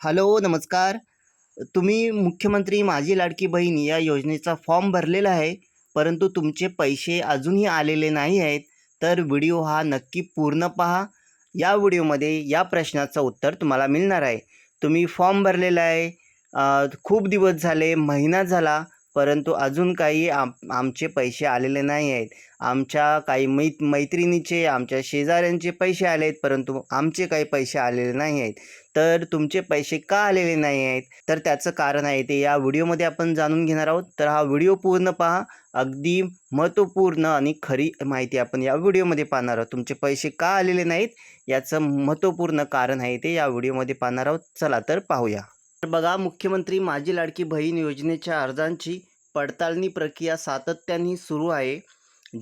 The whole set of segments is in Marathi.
हॅलो नमस्कार. तुम्ही मुख्यमंत्री माझी लाडकी बहीण या योजनेचा फॉर्म भरलेला आहे परंतु तुमचे पैसे अजूनही आलेले नाही आहेत तर व्हिडिओ हा नक्की पूर्ण पहा. या व्हिडिओमध्ये या प्रश्नाचं उत्तर तुम्हाला मिळणार आहे. तुम्ही फॉर्म भरलेला आहे खूप दिवस झाले महिना झाला परंतु अजून काही आम आमचे पैसे आलेले नाही आहेत. आमच्या काही मै मैत्रिणीचे आमच्या शेजाऱ्यांचे पैसे आले आहेत परंतु आमचे काही पैसे आलेले नाही आहेत. तर तुमचे पैसे का आलेले नाही आहेत? तर त्याचं कारण आहे ते. या व्हिडिओमध्ये आपण जाणून घेणार आहोत. तर हा व्हिडिओ पूर्ण पहा. अगदी महत्त्वपूर्ण आणि खरी माहिती आपण या व्हिडिओमध्ये पाहणार आहोत. तुमचे पैसे का आलेले नाहीत? याचं महत्त्वपूर्ण कारण आहे ते या व्हिडिओमध्ये पाहणार आहोत. चला तर पाहूया. तर बघा मुख्यमंत्री माझी लाडकी बहीण योजनेच्या अर्जांची पडताळणी प्रक्रिया सातत्याने सुरू आहे.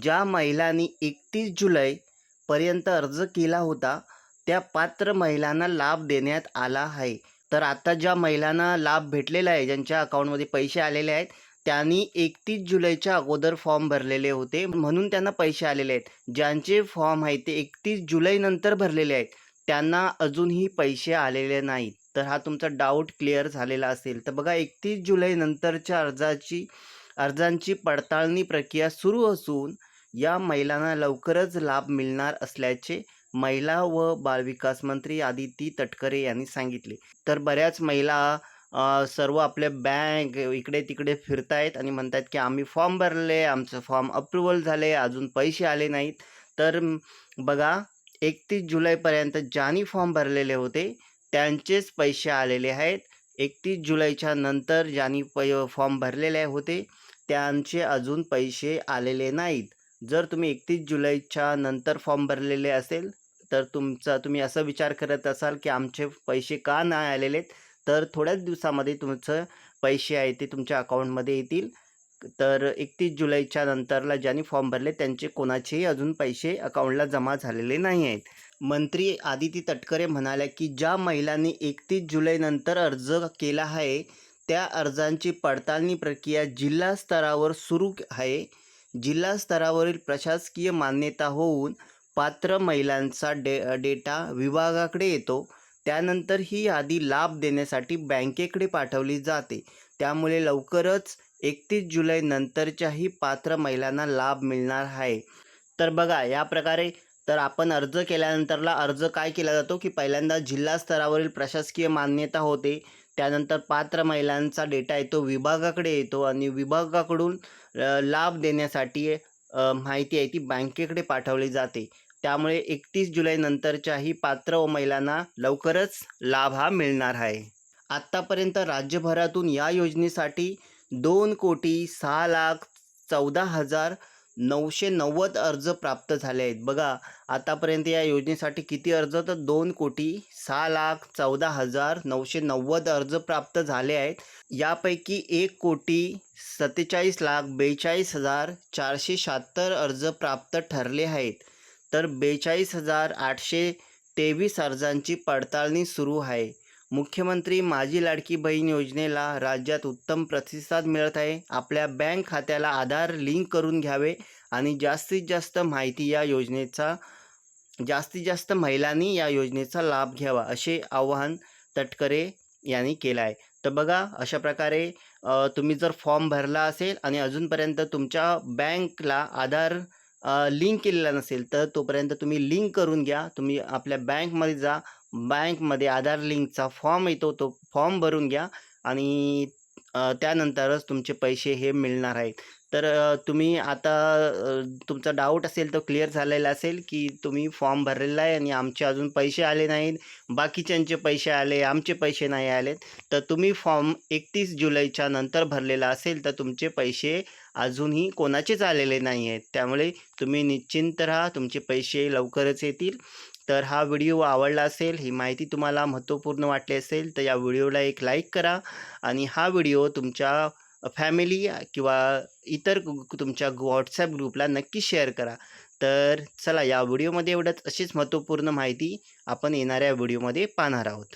ज्या महिलांनी एकतीस जुलैपर्यंत अर्ज केला होता त्या पात्र महिलांना लाभ देण्यात आला आहे. तर आता ज्या महिलांना लाभ भेटलेला आहे ज्यांच्या अकाउंटमध्ये पैसे आलेले आहेत त्यांनी एकतीस जुलैच्या अगोदर फॉर्म भरलेले होते. म्हणून त्यांना पैसे आलेले आहेत. ज्यांचे फॉर्म आहे ते एकतीस जुलैनंतर भरलेले आहेत. त्यांना अजूनही पैसे आलेले नाहीत. तर हा तुमचा डाऊट क्लिअर झालेला असेल. तर बघा एकतीस जुलैनंतरच्या अर्जाची अर्जांची पडताळणी प्रक्रिया सुरू असून या महिलांना लवकरच लाभ मिळणार असल्याचे महिला व बालविकास मंत्री आदिती तटकरे यांनी सांगितले. तर बऱ्याच महिला सर्व आपल्या बँक इकडे तिकडे फिरतायत आणि म्हणतात की आम्ही फॉर्म भरले आमचं फॉर्म अप्रुव्हल झाले अजून पैसे आले नाहीत. तर बघा एकतीस जुलैपर्यंत ज्यांनी फॉर्म भरलेले होते त्यांचेच पैसे आलेले आहेत. एकतीस जुलैच्या नंतर ज्यांनी पै फॉर्म भरलेले होते त्यांचे अजून पैसे आलेले नाहीत. जर तुम्ही एकतीस जुलैच्या नंतर फॉर्म भरलेले असेल तर तुमचा तुम्ही असा विचार करत असाल की आमचे पैसे का नाही आलेले तर थोड्याच दिवसामध्ये तुमचं पैसे आहे ते तुमच्या अकाउंटमध्ये येतील. तर एकतीस जुलैच्या नंतरला ज्यांनी फॉर्म भरले त्यांचे कोणाचेही अजून पैसे अकाउंटला जमा झालेले नाही आहेत. मंत्री आदिती तटकरे म्हणाल्या की ज्या महिलांनी एकतीस जुलैनंतर अर्ज केला आहे त्या अर्जांची पडताळणी प्रक्रिया जिल्हा स्तरावर सुरू आहे. जिल्हा स्तरावरील प्रशासकीय मान्यता होऊन पात्र महिलांचा डे डेटा विभागाकडे येतो. त्यानंतर ही यादी लाभ देण्यासाठी बँकेकडे पाठवली जाते. त्यामुळे लवकरच एकतीस जुलैनंतरच्याही पात्र महिलांना लाभ मिळणार आहे. तर बघा या प्रकारे तर आपण अर्ज केल्यानंतरला अर्ज काय केला जातो की पहिल्यांदा जिल्हा स्तरावरील प्रशासकीय मान्यता होते. त्यानंतर पात्र महिलांचा डेटा येतो विभागाकडे येतो आणि विभागाकडून लाभ देण्यासाठी माहिती आहे ती बँकेकडे पाठवली जाते. त्यामुळे एकतीस जुलैनंतरच्याही पात्र व महिलांना लवकरच लाभ हा मिळणार आहे. आत्तापर्यंत राज्यभरातून या योजनेसाठी दोन कोटी सहा लाख चौदा हजार नऊशे नव्वद अर्ज प्राप्त झाले आहेत. बघा आतापर्यंत या योजनेसाठी किती अर्ज? तर दोन कोटी सहा लाख चौदा हजार नऊशे नव्वद अर्ज प्राप्त झाले आहेत. यापैकी एक कोटी सत्तेचाळीस लाख बेचाळीस हजार चारशे शहात्तर अर्ज प्राप्त ठरले आहेत. तर बेचाळीस हजार आठशे तेवीस अर्जांची पडताळणी सुरू आहे. मुख्यमंत्री माझी लाडकी बहीण योजनेला राज्यात उत्तम प्रतिसाद मिळत आहे. आपल्या बँक खात्याला आधार लिंक करून घ्यावे आणि जास्तीत जास्त माहिती या योजनेचा जास्तीत जास्त महिलांनी या योजनेचा लाभ घ्यावा असे आवाहन तटकरे यांनी केलं आहे. तर बघा अशा प्रकारे तुम्ही जर फॉर्म भरला असेल आणि अजूनपर्यंत तुमच्या बँकला आधार लिंक केलेला नसेल तर तोपर्यंत तुम्ही लिंक करून घ्या. तुम्ही आपल्या बँकमध्ये जा. बँकमध्ये आधार लिंकचा फॉर्म येतो तो फॉर्म भरून घ्या आणि त्यानंतरच तुमचे पैसे हे मिळणार आहेत. तर तुम्ही आता तुमचा डाऊट असेल तो क्लिअर झालेला असेल की तुम्ही फॉर्म भरलेला आहे आणि आमचे अजून पैसे आले नाहीत बाकीच्यांचे पैसे आले आमचे पैसे नाही आलेत तर तुम्ही फॉर्म एकतीस जुलैच्या नंतर भरलेला असेल तर तुमचे पैसे अजूनही कोणाचेच आलेले नाही आहेत. त्यामुळे तुम्ही निश्चिंत राहा तुमचे पैसे लवकरच येतील. तर हा व्हिडिओ आवडला असेल ही माहिती तुम्हाला महत्त्वपूर्ण वाटली असेल तर या व्हिडिओला एक लाईक करा आणि हा व्हिडिओ तुमच्या फॅमिली किंवा इतर तुमच्या व्हॉट्सॲप ग्रुपला नक्की शेअर करा. तर चला या व्हिडिओमध्ये एवढंच. अशीच महत्त्वपूर्ण माहिती आपण येणाऱ्या व्हिडिओमध्ये पाहणार आहोत.